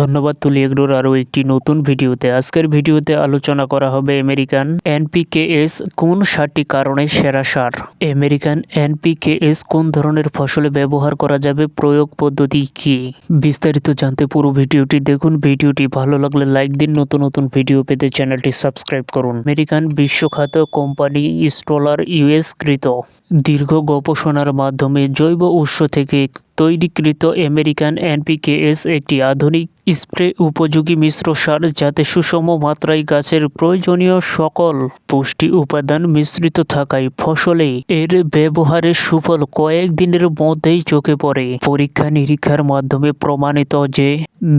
ধন্যবাদ, তুলি এগ্রোর আরও একটি নতুন ভিডিওতে। আজকের ভিডিওতে আলোচনা করা হবে আমেরিকান এনপিকেএস কোন সারটি কারণে সেরা সার? আমেরিকান এনপিকেএস কোন ধরনের ফসলে ব্যবহার করা যাবে? প্রয়োগ পদ্ধতি কি? বিস্তারিত জানতে পুরো ভিডিওটি দেখুন। ভিডিওটি ভালো লাগলে লাইক দিন। নতুন নতুন ভিডিও পেতে চ্যানেলটি সাবস্ক্রাইব করুন। আমেরিকান বিশ্বখ্যাত কোম্পানি স্ট্রলার ইউএস কৃত দীর্ঘ গবেষণার মাধ্যমে জৈব উৎস থেকে তৈরিকৃত আমেরিকান এনপিকেএস একটি আধুনিক স্প্রে উপযোগী মিশ্র সার যাতে সুষম মাত্রায় গাছের প্রয়োজনীয় সকল পুষ্টি উপাদান মিশ্রিত থাকায় ফসলে এর ব্যবহারের সুফল কয়েক দিনের মধ্যেই চোখে পড়ে। পরীক্ষা নিরীক্ষার মাধ্যমে প্রমাণিত যে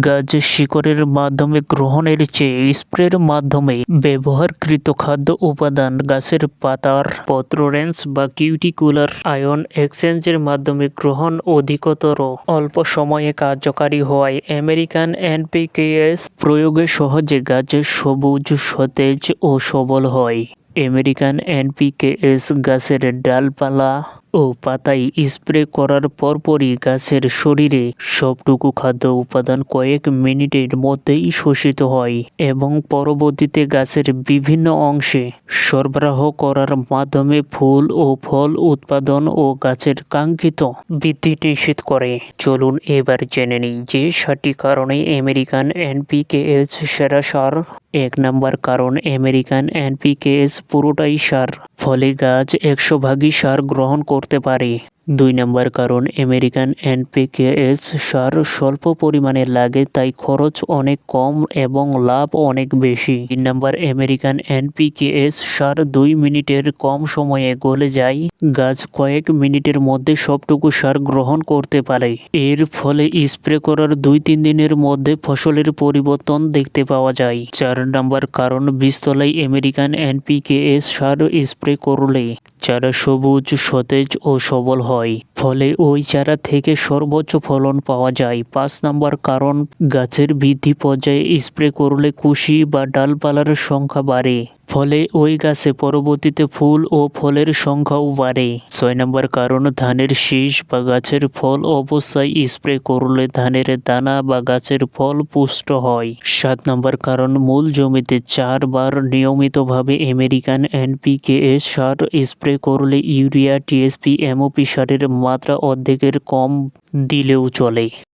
গাছ শিকড়ের মাধ্যমে গ্রহণের চেয়ে স্প্রের মাধ্যমে ব্যবহারকৃত খাদ্য উপাদান, গাছের পাতার পত্ররেন্স বা কিউটিকুলার আয়ন এক্সচেঞ্জের মাধ্যমে গ্রহণ অধিকতর অল্প সময়ে কার্যকারী হওয়ায় আমেরিকান এনপিকেএস প্রয়োগে সহজে গাছের সবুজ, সতেজ ও সবল হয়। আমেরিকান এনপিকেএস গাছের ডালপালা ও পাতায় স্প্রে করার পরপরই গাছের শরীরে সবটুকু খাদ্য উপাদান কয়েক মিনিটের মধ্যেই শোষিত হয় এবং পরবর্তীতে গাছের বিভিন্ন অংশে সরবরাহ করার মাধ্যমে ফুল ও ফল উৎপাদন ও গাছের কাঙ্ক্ষিত বৃদ্ধি নিশ্চিত করে। চলুন এবার জেনে নিই যে সাতটি কারণে আমেরিকান এনপিকেএস সেরা সার এক নম্বর কারণ, আমেরিকান এনপিকেস পুরোটাই সার, ফলে গাছ একশো ভাগই সার গ্রহণ করতে পারে। দুই নম্বর কারণ, আমেরিকান এনপিকেএস সার স্বল্প পরিমাণে লাগে, তাই খরচ অনেক কম এবং লাভ অনেক বেশি। তিন নম্বর, আমেরিকান এনপিকেএস সার দুই মিনিটের কম সময়ে গলে যায়, গাছ কয়েক মিনিটের মধ্যে সবটুকু সার গ্রহণ করতে পারে। এর ফলে স্প্রে করার দুই তিন দিনের মধ্যে ফসলের পরিবর্তন দেখতে পাওয়া যায়। চার নম্বর কারণ, বীজতলায় আমেরিকান এনপিকেএস সার স্প্রে করলে চারা সবুজ, সতেজ ও সবল হয়। ফলে ওই চারা থেকে সর্বোচ্চ ফলন পাওয়া যায়। পাঁচ নম্বর কারণ, গাছের বৃদ্ধি পর্যায়ে স্প্রে করলে কুশি বা ডালপালার সংখ্যা বাড়ে। ফলে ওই গাছে পরবর্তীতে ফুল ও ফলের সংখ্যাও বাড়ে। ছয় নম্বর কারণ, ধানের শীষ বা গাছের ফল অবস্থায় স্প্রে করলে ধানের দানা বা গাছের ফল পুষ্ট হয়। সাত নম্বর কারণ, মূল জমিতে চারবার নিয়মিতভাবে আমেরিকান এনপিকেএস সার স্প্রে করলে ইউরিয়া, টিএসপি, এমওপি সারের মাত্রা অর্ধেকের কম দিলেও চলে।